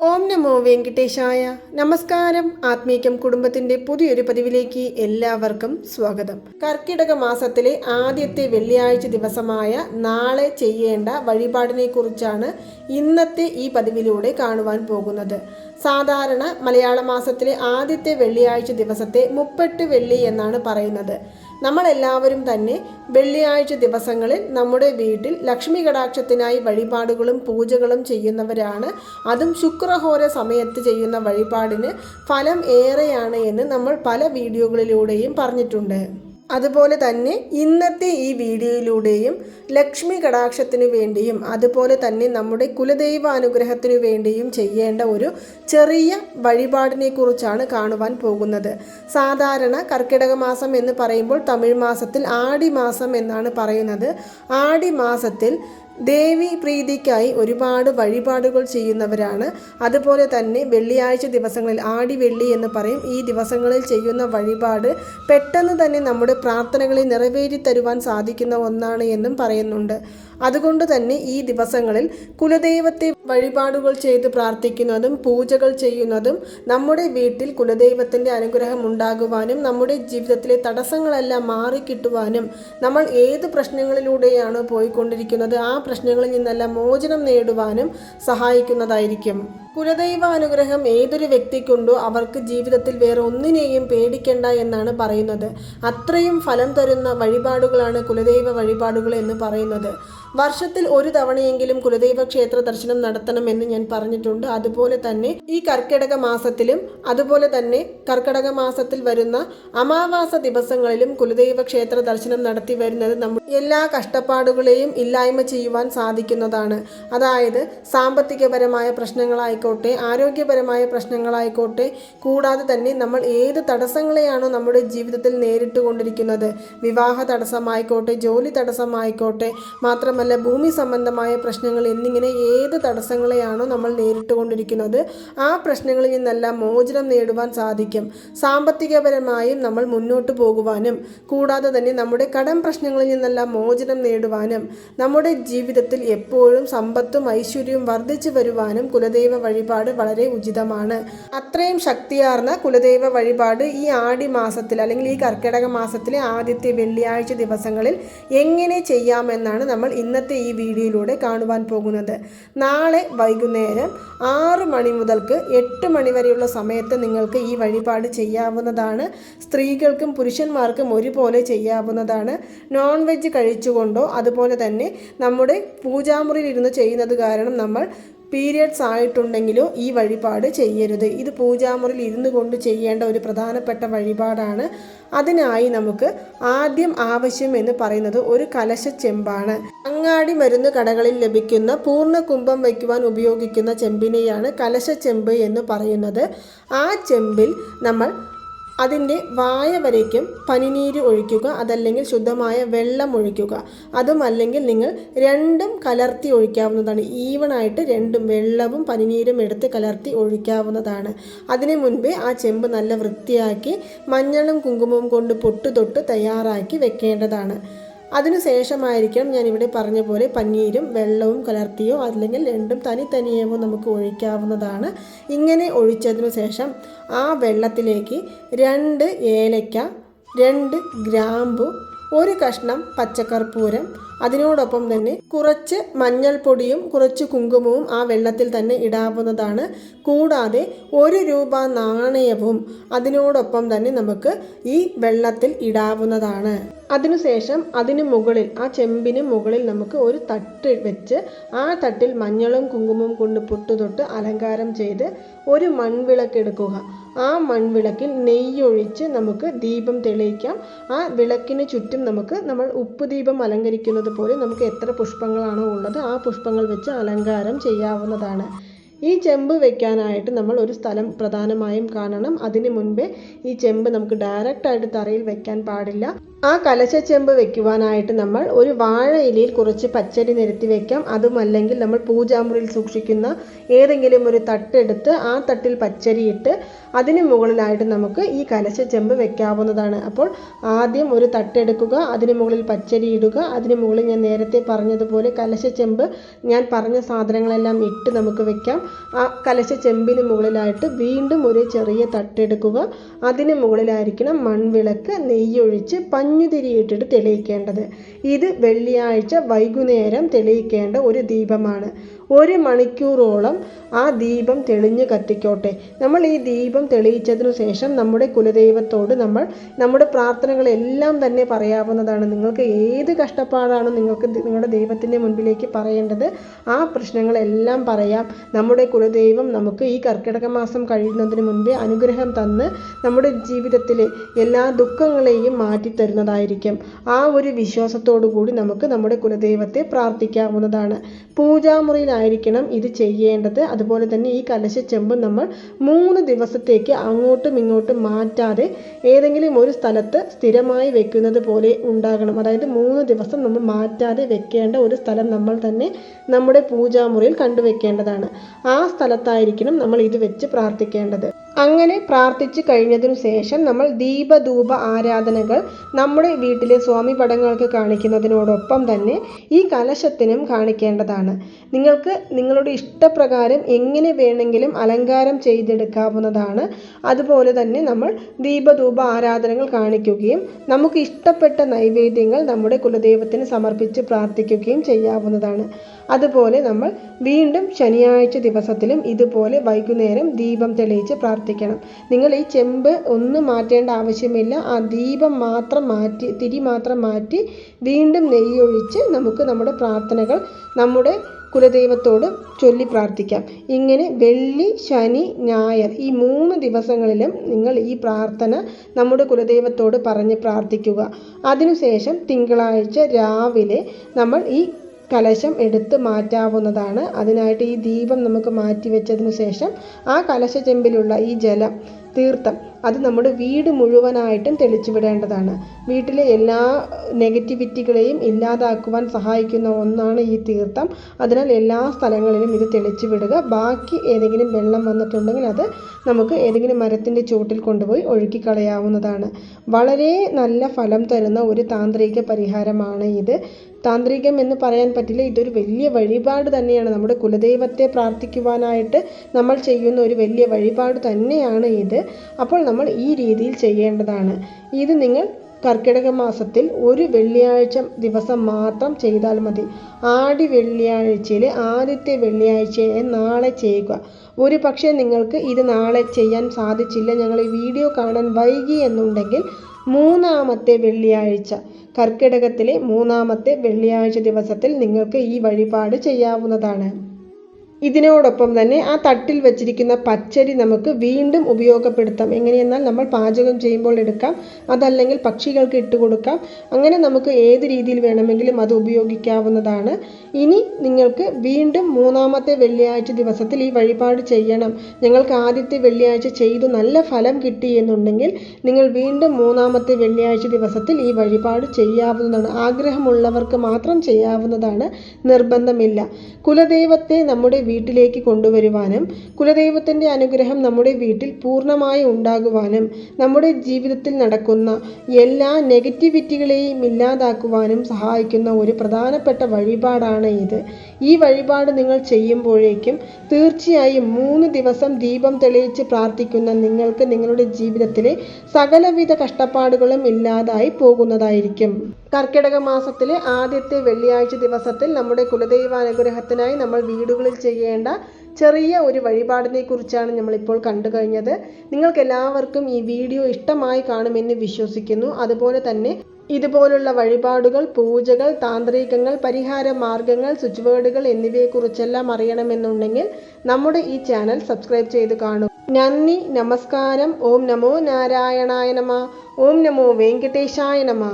ഓം നമോ വെങ്കിട്ടേശായ നമസ്കാരം. ആത്മീകം കുടുംബത്തിന്റെ പുതിയൊരു പതിവിലേക്ക് എല്ലാവർക്കും സ്വാഗതം. കർക്കിടക മാസത്തിലെ ആദ്യത്തെ വെള്ളിയാഴ്ച ദിവസമായ നാളെ ചെയ്യേണ്ട വഴിപാടിനെ കുറിച്ചാണ് ഇന്നത്തെ ഈ പതിവിലൂടെ കാണുവാൻ പോകുന്നത്. സാധാരണ മലയാള മാസത്തിലെ ആദ്യത്തെ വെള്ളിയാഴ്ച ദിവസത്തെ മുപ്പെട്ട് വെള്ളി എന്നാണ് പറയുന്നത്. നമ്മളെല്ലാവരും തന്നെ വെള്ളിയാഴ്ച ദിവസങ്ങളിൽ നമ്മുടെ വീട്ടിൽ ലക്ഷ്മി കടാക്ഷത്തിനായി വഴിപാടുകളും പൂജകളും ചെയ്യുന്നവരാണ്. അതും ശുക്രഹോര സമയത്ത് ചെയ്യുന്ന വഴിപാടിന് ഫലം ഏറെയാണ് എന്ന് നമ്മൾ പല വീഡിയോകളിലൂടെയും പറഞ്ഞിട്ടുണ്ട്. അതുപോലെ തന്നെ ഇന്നത്തെ ഈ വീഡിയോയിലൂടെയും ലക്ഷ്മി കടാക്ഷത്തിനു വേണ്ടിയും അതുപോലെ തന്നെ നമ്മുടെ കുലദൈവ അനുഗ്രഹത്തിനു വേണ്ടിയും ചെയ്യേണ്ട ഒരു ചെറിയ വഴിപാടിനെ കുറിച്ചാണ് കാണുവാൻ പോകുന്നത്. സാധാരണ കർക്കിടക മാസം എന്ന് പറയുമ്പോൾ തമിഴ് മാസത്തിൽ ആടി മാസം എന്നാണ് പറയുന്നത്. ആടി മാസത്തിൽ ദേവി പ്രീതിക്കായി ഒരുപാട് വഴിപാടുകൾ ചെയ്യുന്നവരാണ്. അതുപോലെ തന്നെ വെള്ളിയാഴ്ച ദിവസങ്ങളിൽ ആടി വെള്ളി എന്ന് പറയും. ഈ ദിവസങ്ങളിൽ ചെയ്യുന്ന വഴിപാട് പെട്ടെന്ന് തന്നെ നമ്മുടെ പ്രാർത്ഥനകളെ നിറവേറ്റി തരുവാൻ സാധിക്കുന്ന ഒന്നാണ് എന്നും പറയുന്നുണ്ട്. അതുകൊണ്ട് തന്നെ ഈ ദിവസങ്ങളിൽ കുലദൈവത്തെ വഴിപാടുകൾ ചെയ്ത് പ്രാർത്ഥിക്കുന്നതും പൂജകൾ ചെയ്യുന്നതും നമ്മുടെ വീട്ടിൽ കുലദൈവത്തിന്റെ അനുഗ്രഹം ഉണ്ടാകുവാനും നമ്മുടെ ജീവിതത്തിലെ തടസ്സങ്ങളെല്ലാം മാറിക്കിട്ടുവാനും നമ്മൾ ഏത് പ്രശ്നങ്ങളിലൂടെയാണോ പോയിക്കൊണ്ടിരിക്കുന്നത് ആ പ്രശ്നങ്ങളിൽ നിന്നെല്ലാം മോചനം നേടുവാനും സഹായിക്കുന്നതായിരിക്കും. കുലദൈവ അനുഗ്രഹം ഏതൊരു വ്യക്തിക്കുണ്ടോ അവർക്ക് ജീവിതത്തിൽ വേറെ ഒന്നിനെയും പേടിക്കേണ്ട എന്നാണ് പറയുന്നത്. അത്രയും ഫലം തരുന്ന വഴിപാടുകളാണ് കുലദൈവ വഴിപാടുകൾ എന്ന് പറയുന്നത്. വർഷത്തിൽ ഒരു തവണയെങ്കിലും കുലദൈവ ക്ഷേത്ര ദർശനം നടത്തണമെന്ന് ഞാൻ പറഞ്ഞിട്ടുണ്ട്. അതുപോലെ തന്നെ ഈ കർക്കിടക മാസത്തിലും അതുപോലെ തന്നെ കർക്കിടക മാസത്തിൽ വരുന്ന അമാവാസ ദിവസങ്ങളിലും കുലദൈവ ക്ഷേത്ര ദർശനം നടത്തി വരുന്നത് നമ്മൾ എല്ലാ കഷ്ടപ്പാടുകളെയും ഇല്ലായ്മ ചെയ്യുവാൻ സാധിക്കുന്നതാണ്. അതായത് സാമ്പത്തികപരമായ പ്രശ്നങ്ങളായിക്കോട്ടെ ആരോഗ്യപരമായ പ്രശ്നങ്ങളായിക്കോട്ടെ കൂടാതെ തന്നെ നമ്മൾ ഏത് തടസ്സങ്ങളെയാണോ നമ്മുടെ ജീവിതത്തിൽ നേരിട്ട് കൊണ്ടിരിക്കുന്നത് വിവാഹ തടസ്സമായിക്കോട്ടെ ജോലി തടസ്സമായിക്കോട്ടെ മാത്രമല്ല ഭൂമി സംബന്ധമായ പ്രശ്നങ്ങൾ എന്നിങ്ങനെ ഏത് തടസ്സങ്ങളെയാണോ നമ്മൾ നേരിട്ട് കൊണ്ടിരിക്കുന്നത് ആ പ്രശ്നങ്ങളിൽ നിന്നെല്ലാം മോചനം നേടുവാൻ സാധിക്കും. സാമ്പത്തികപരമായും നമ്മൾ മുന്നോട്ട് പോകുവാനും കൂടാതെ തന്നെ നമ്മുടെ കടം പ്രശ്നങ്ങളിൽ നിന്നെല്ലാം മോചനം നേടുവാനും നമ്മുടെ ജീവിതത്തിൽ എപ്പോഴും സമ്പത്തും ഐശ്വര്യവും വർദ്ധിച്ചു വരുവാനും കുലദൈവ വഴിപാട് വളരെ ഉചിതമാണ്. അത്രയും ശക്തിയാർന്ന കുലദൈവ വഴിപാട് ഈ ആടി മാസത്തിൽ അല്ലെങ്കിൽ ഈ കർക്കിടക മാസത്തിലെ ആദ്യത്തെ വെള്ളിയാഴ്ച ദിവസങ്ങളിൽ എങ്ങനെ ചെയ്യാമെന്നാണ് നമ്മൾ ഇന്നത്തെ ഈ വീഡിയോയിലൂടെ കാണുവാൻ പോകുന്നത്. നാളെ വൈകുന്നേരം ആറ് മണി മുതൽക്ക് എട്ട് മണി വരെയുള്ള സമയത്ത് നിങ്ങൾക്ക് ഈ വഴിപാട് ചെയ്യാവുന്നതാണ്. സ്ത്രീകൾക്കും പുരുഷന്മാർക്കും ഒരുപോലെ ചെയ്യാവുന്നതാണ്. നോൺ വെജ് കഴിച്ചുകൊണ്ടോ അതുപോലെ തന്നെ നമ്മുടെ പൂജാമുറിയിൽ ഇരുന്ന് ചെയ്യുന്നത് കാരണം നമ്മൾ പീരിയഡ്സ് ആയിട്ടുണ്ടെങ്കിലും ഈ വഴിപാട് ചെയ്യരുത്. ഇത് പൂജാമുറിയിൽ ഇരുന്നു കൊണ്ട് ചെയ്യേണ്ട ഒരു പ്രധാനപ്പെട്ട വഴിപാടാണ്. അതിനായി നമുക്ക് ആദ്യം ആവശ്യം എന്ന് പറയുന്നത് ഒരു കലശ ചെമ്പാണ്. അങ്ങാടി മരുന്ന് കടകളിൽ ലഭിക്കുന്ന പൂർണ കുംഭം വയ്ക്കുവാൻ ഉപയോഗിക്കുന്ന ചെമ്പിനെയാണ് കലശ ചെമ്പ് എന്ന് പറയുന്നത്. ആ ചെമ്പിൽ നമ്മൾ അതിന്റെ വായ വരയ്ക്കും പനിനീര് ഒഴിക്കുക അതല്ലെങ്കിൽ ശുദ്ധമായ വെള്ളം ഒഴിക്കുക. അതുമല്ലെങ്കിൽ നിങ്ങൾ രണ്ടും കലർത്തി ഒഴിക്കാവുന്നതാണ്. ഈവണായിട്ട് രണ്ടും വെള്ളവും പനിനീരും എടുത്ത് കലർത്തി ഒഴിക്കാവുന്നതാണ്. അതിനു മുൻപേ ആ ചെമ്പ് നല്ല വൃത്തിയാക്കി മഞ്ഞളും കുങ്കുമവും കൊണ്ട് പൊട്ട് തൊട്ട് തയ്യാറാക്കി വെക്കേണ്ടതാണ്. അതിനുശേഷമായിരിക്കണം ഞാനിവിടെ പറഞ്ഞ പോലെ പനീരും വെള്ളവും കലർത്തിയോ അല്ലെങ്കിൽ രണ്ടും തനി തനിയേവോ നമുക്ക് ഒഴിക്കാവുന്നതാണ്. ഇങ്ങനെ ഒഴിച്ചതിനു ശേഷം ആ വെള്ളത്തിലേക്ക് രണ്ട് ഏലക്ക രണ്ട് ഗ്രാമ്പു ഒരു കഷ്ണം പച്ചക്കർപ്പൂരം അതിനോടൊപ്പം തന്നെ കുറച്ച് മഞ്ഞൾപ്പൊടിയും കുറച്ച് കുങ്കുമവും ആ വെള്ളത്തിൽ തന്നെ ഇടാവുന്നതാണ്. കൂടാതെ ഒരു രൂപ നാണയവും അതിനോടൊപ്പം തന്നെ നമുക്ക് ഈ വെള്ളത്തിൽ ഇടാവുന്നതാണ്. അതിനുശേഷം അതിന് മുകളിൽ ആ ചെമ്പിന് മുകളിൽ നമുക്ക് ഒരു തട്ട് വെച്ച് ആ തട്ടിൽ മഞ്ഞളും കുങ്കുമവും കൊണ്ട് പൊട്ടുതൊട്ട് അലങ്കാരം ചെയ്ത് ഒരു മൺവിളക്ക് എടുക്കുക. ആ മൺവിളക്കിൽ നെയ്യൊഴിച്ച് നമുക്ക് ദീപം തെളിയിക്കാം. ആ വിളക്കിന് ചുറ്റും നമുക്ക് നമ്മൾ ഉപ്പ് ദീപം അലങ്കരിക്കുന്നത് പോലെ നമുക്ക് എത്ര പുഷ്പങ്ങളാണോ ഉള്ളത് ആ പുഷ്പങ്ങൾ വെച്ച് അലങ്കാരം ചെയ്യാവുന്നതാണ്. ഈ ചെമ്പ് വെക്കാനായിട്ട് നമ്മൾ ഒരു സ്ഥലം പ്രധാനമായും കാണണം. അതിന് മുൻപേ ഈ ചെമ്പ് നമുക്ക് ഡയറക്റ്റായിട്ട് തറയിൽ വെക്കാൻ പാടില്ല. ആ കലശച്ചെമ്പ് വെക്കുവാനായിട്ട് നമ്മൾ ഒരു വാഴ ഇലയിൽ കുറച്ച് പച്ചരി നിരത്തി വെക്കാം. അതുമല്ലെങ്കിൽ നമ്മൾ പൂജാമുറിയിൽ സൂക്ഷിക്കുന്ന ഏതെങ്കിലും ഒരു തട്ടെടുത്ത് ആ തട്ടിൽ പച്ചരിയിട്ട് അതിന് മുകളിലായിട്ട് നമുക്ക് ഈ കലശച്ചെമ്പ് വെക്കാവുന്നതാണ്. അപ്പോൾ ആദ്യം ഒരു തട്ടെടുക്കുക അതിന് മുകളിൽ പച്ചരി ഇടുക. അതിന് മുകളിൽ ഞാൻ നേരത്തെ പറഞ്ഞതുപോലെ കലശച്ചെമ്പ് ഞാൻ പറഞ്ഞ സാധനങ്ങളെല്ലാം ഇട്ട് നമുക്ക് വെക്കാം. ആ കലശച്ചെമ്പിന് മുകളിലായിട്ട് വീണ്ടും ഒരു ചെറിയ തട്ടെടുക്കുക. അതിന് മുകളിലായിരിക്കണം മൺവിളക്ക് നെയ്യൊഴിച്ച് പഞ്ഞുതിരിയിട്ടിട്ട് തെളിയിക്കേണ്ടത്. ഇത് വെള്ളിയാഴ്ച വൈകുന്നേരം തെളിയിക്കേണ്ട ഒരു ദീപമാണ്. ഒരു മണിക്കൂറോളം ആ ദീപം തെളിഞ്ഞ് കത്തിക്കോട്ടെ. നമ്മൾ ഈ ദീപം തെളിയിച്ചതിനു ശേഷം നമ്മുടെ കുലദൈവത്തോട് നമ്മൾ നമ്മുടെ പ്രാർത്ഥനകളെല്ലാം തന്നെ പറയാവുന്നതാണ്. നിങ്ങൾക്ക് ഏത് കഷ്ടപ്പാടാണ് നിങ്ങൾക്ക് നിങ്ങളുടെ ദൈവത്തിന്റെ മുൻപിലേക്ക് പറയേണ്ടത് ആ പ്രശ്നങ്ങളെല്ലാം പറയാം. നമ്മുടെ കുലദൈവം നമുക്ക് ഈ കർക്കിടക മാസം കഴിയുന്നതിന് മുൻപേ അനുഗ്രഹം തന്ന് നമ്മുടെ ജീവിതത്തിലെ എല്ലാ ദുഃഖങ്ങളെയും മാറ്റി തരുന്നതായിരിക്കും ആ ഒരു വിശ്വാസത്തോടു കൂടി നമുക്ക് നമ്മുടെ കുലദൈവത്തെ പ്രാർത്ഥിക്കാവുന്നതാണ്. പൂജാമുറിയിലായിരിക്കണം ഇത് ചെയ്യേണ്ടത്. അതുപോലെ തന്നെ ഈ കലശ കലശച്ചെമ്പ് നമ്മൾ മൂന്ന് ദിവസത്തേക്ക് അങ്ങോട്ടും ഇങ്ങോട്ടും മാറ്റാതെ ഏതെങ്കിലും ഒരു സ്ഥലത്ത് സ്ഥിരമായി വെക്കുന്നത് പോലെ ഉണ്ടാകണം. അതായത് മൂന്ന് ദിവസം നമ്മൾ മാറ്റാതെ വെക്കേണ്ട ഒരു സ്ഥലം നമ്മൾ തന്നെ നമ്മുടെ പൂജാമുറിയിൽ കണ്ടുവെക്കേണ്ടതാണ്. ആ സ്ഥലത്തായിരിക്കണം നമ്മൾ ഇത് വെച്ച് പ്രാർത്ഥിക്കേണ്ടത്. അങ്ങനെ പ്രാർത്ഥിച്ചു കഴിഞ്ഞതിനു ശേഷം നമ്മൾ ദീപധൂപ ആരാധനകൾ നമ്മുടെ വീട്ടിലെ സ്വാമി പടങ്ങൾക്ക് കാണിക്കുന്നതിനോടൊപ്പം തന്നെ ഈ കലശത്തിനും കാണിക്കേണ്ടതാണ്. നിങ്ങൾക്ക് നിങ്ങളുടെ ഇഷ്ടപ്രകാരം എങ്ങനെ വേണമെങ്കിലും അലങ്കാരം ചെയ്തെടുക്കാവുന്നതാണ്. അതുപോലെ തന്നെ നമ്മൾ ദീപധൂപ ആരാധനകൾ കാണിക്കുകയും നമുക്ക് ഇഷ്ടപ്പെട്ട നൈവേദ്യങ്ങൾ നമ്മുടെ കുലദൈവത്തിന് സമർപ്പിച്ച് പ്രാർത്ഥിക്കുകയും ചെയ്യാവുന്നതാണ്. അതുപോലെ നമ്മൾ വീണ്ടും ശനിയാഴ്ച ദിവസത്തിലും ഇതുപോലെ വൈകുന്നേരം ദീപം തെളിയിച്ച് പ്രാർത്ഥിക്കണം. നിങ്ങൾ ഈ ചെമ്പ് ഒന്നും മാറ്റേണ്ട ആവശ്യമില്ല. ആ ദീപം മാത്രം മാറ്റി തിരി മാത്രം മാറ്റി വീണ്ടും നെയ്യൊഴിച്ച് നമുക്ക് നമ്മുടെ പ്രാർത്ഥനകൾ നമ്മുടെ കുലദൈവത്തോട് ചൊല്ലി പ്രാർത്ഥിക്കാം. ഇങ്ങനെ വെള്ളി ശനി ഞായർ ഈ മൂന്ന് ദിവസങ്ങളിലും നിങ്ങൾ ഈ പ്രാർത്ഥന നമ്മുടെ കുലദൈവത്തോട് പറഞ്ഞ് പ്രാർത്ഥിക്കുക. അതിനുശേഷം തിങ്കളാഴ്ച രാവിലെ നമ്മൾ ഈ കലശം എടുത്ത് മാറ്റാവുന്നതാണ്. അതിനായിട്ട് ഈ ദീപം നമുക്ക് മാറ്റി വെച്ചതിന് ശേഷം ആ കലശ ചെമ്പിലുള്ള ഈ ജലം തീർത്ഥം അത് നമ്മുടെ വീട് മുഴുവനായിട്ടും തെളിച്ചു വിടേണ്ടതാണ് വീട്ടിലെ എല്ലാ നെഗറ്റിവിറ്റികളെയും ഇല്ലാതാക്കുവാൻ സഹായിക്കുന്ന ഒന്നാണ് ഈ തീർത്ഥം. അതിനാൽ എല്ലാ സ്ഥലങ്ങളിലും ഇത് തെളിച്ചു വിടുക ബാക്കി ഏതെങ്കിലും വെള്ളം വന്നിട്ടുണ്ടെങ്കിൽ അത് നമുക്ക് ഏതെങ്കിലും മരത്തിന്റെ ചുവട്ടിൽ കൊണ്ടുപോയി ഒഴുക്കി കളയാവുന്നതാണ് വളരെ നല്ല ഫലം തരുന്ന ഒരു താന്ത്രിക പരിഹാരമാണ് ഇത്. താന്ത്രികം എന്ന് പറയാൻ പറ്റില്ല ഇതൊരു വലിയ വഴിപാട് തന്നെയാണ്. നമ്മുടെ കുലദൈവത്തെ പ്രാർത്ഥിക്കുവാനായിട്ട് നമ്മൾ ചെയ്യുന്ന ഒരു വലിയ വഴിപാട് തന്നെയാണ് ഇത്. അപ്പോൾ നമ്മൾ ഈ രീതിയിൽ ചെയ്യേണ്ടതാണ്. ഇത് നിങ്ങൾ കർക്കിടക മാസത്തിൽ ഒരു വെള്ളിയാഴ്ച ദിവസം മാത്രം ചെയ്താൽ മതി. ആടി വെള്ളിയാഴ്ചയിലെ ആദ്യത്തെ വെള്ളിയാഴ്ചയെ നാളെ ചെയ്യുക. ഒരു പക്ഷേ നിങ്ങൾക്ക് ഇത് നാളെ ചെയ്യാൻ സാധിച്ചില്ല. ഞങ്ങൾ ഈ വീഡിയോ കാണാൻ വൈകി എന്നുണ്ടെങ്കിൽ മൂന്നാമത്തെ വെള്ളിയാഴ്ച കർക്കിടകത്തിലെ മൂന്നാമത്തെ വെള്ളിയാഴ്ച ദിവസത്തിൽ നിങ്ങൾക്ക് ഈ വഴിപാട് ചെയ്യാവുന്നതാണ്. ഇതിനോടൊപ്പം തന്നെ ആ തട്ടിൽ വെച്ചിരിക്കുന്ന പച്ചരി നമുക്ക് വീണ്ടും ഉപയോഗപ്പെടുത്താം. എങ്ങനെയെന്നാൽ നമ്മൾ പാചകം ചെയ്യുമ്പോൾ എടുക്കാം. അതല്ലെങ്കിൽ പക്ഷികൾക്ക് ഇട്ട് കൊടുക്കാം. അങ്ങനെ നമുക്ക് ഏത് രീതിയിൽ വേണമെങ്കിലും അത് ഉപയോഗിക്കാവുന്നതാണ്. ഇനി നിങ്ങൾക്ക് വീണ്ടും മൂന്നാമത്തെ വെള്ളിയാഴ്ച ദിവസത്തിൽ ഈ വഴിപാട് ചെയ്യണം. ഞങ്ങൾക്ക് ആദ്യത്തെ വെള്ളിയാഴ്ച ചെയ്തു നല്ല ഫലം കിട്ടി എന്നുണ്ടെങ്കിൽ നിങ്ങൾ വീണ്ടും മൂന്നാമത്തെ വെള്ളിയാഴ്ച ദിവസത്തിൽ ഈ വഴിപാട് ചെയ്യാവുന്നതാണ്. ആഗ്രഹമുള്ളവർക്ക് മാത്രം ചെയ്യാവുന്നതാണ്. നിർബന്ധമില്ല. കുലദൈവത്തെ നമ്മുടെ വീട്ടിലേക്ക് കൊണ്ടുവരുവാനും കുലദൈവത്തിന്റെ അനുഗ്രഹം നമ്മുടെ വീട്ടിൽ പൂർണമായി ഉണ്ടാകുവാനും നമ്മുടെ ജീവിതത്തിൽ നടക്കുന്ന എല്ലാ നെഗറ്റിവിറ്റികളെയും ഇല്ലാതാക്കുവാനും സഹായിക്കുന്ന ഒരു പ്രധാനപ്പെട്ട വഴിപാടാണ് ഇത്. ഈ വഴിപാട് നിങ്ങൾ ചെയ്യുമ്പോഴേക്കും തീർച്ചയായും മൂന്ന് ദിവസം ദീപം തെളിയിച്ച് പ്രാർത്ഥിക്കുന്ന നിങ്ങൾക്ക് നിങ്ങളുടെ ജീവിതത്തിലെ സകലവിധ കഷ്ടപ്പാടുകളും ഇല്ലാതായി പോകുന്നതായിരിക്കും. കർക്കിടക മാസത്തിലെ ആദ്യത്തെ വെള്ളിയാഴ്ച ദിവസത്തിൽ നമ്മുടെ കുലദൈവാനുഗ്രഹത്തിനായി നമ്മൾ വീടുകളിൽ ചെയ്യേണ്ട ചെറിയ ഒരു വഴിപാടിനെ കുറിച്ചാണ് നമ്മളിപ്പോൾ കണ്ടു കഴിഞ്ഞത്. നിങ്ങൾക്ക് എല്ലാവർക്കും ഈ വീഡിയോ ഇഷ്ടമായി കാണുമെന്ന് വിശ്വസിക്കുന്നു. അതുപോലെ തന്നെ ഇതുപോലുള്ള വഴിപാടുകൾ പൂജകൾ താന്ത്രികങ്ങൾ പരിഹാര മാർഗങ്ങൾ സ്വിച്ച് വേർഡുകൾ എന്നിവയെക്കുറിച്ചെല്ലാം അറിയണമെന്നുണ്ടെങ്കിൽ നമ്മുടെ ഈ ചാനൽ സബ്സ്ക്രൈബ് ചെയ്ത് കാണൂ. നന്ദി നമസ്കാരം ഓം നമോ നാരായണായ നമ ഓം നമോ വെങ്കടേശായ നമ.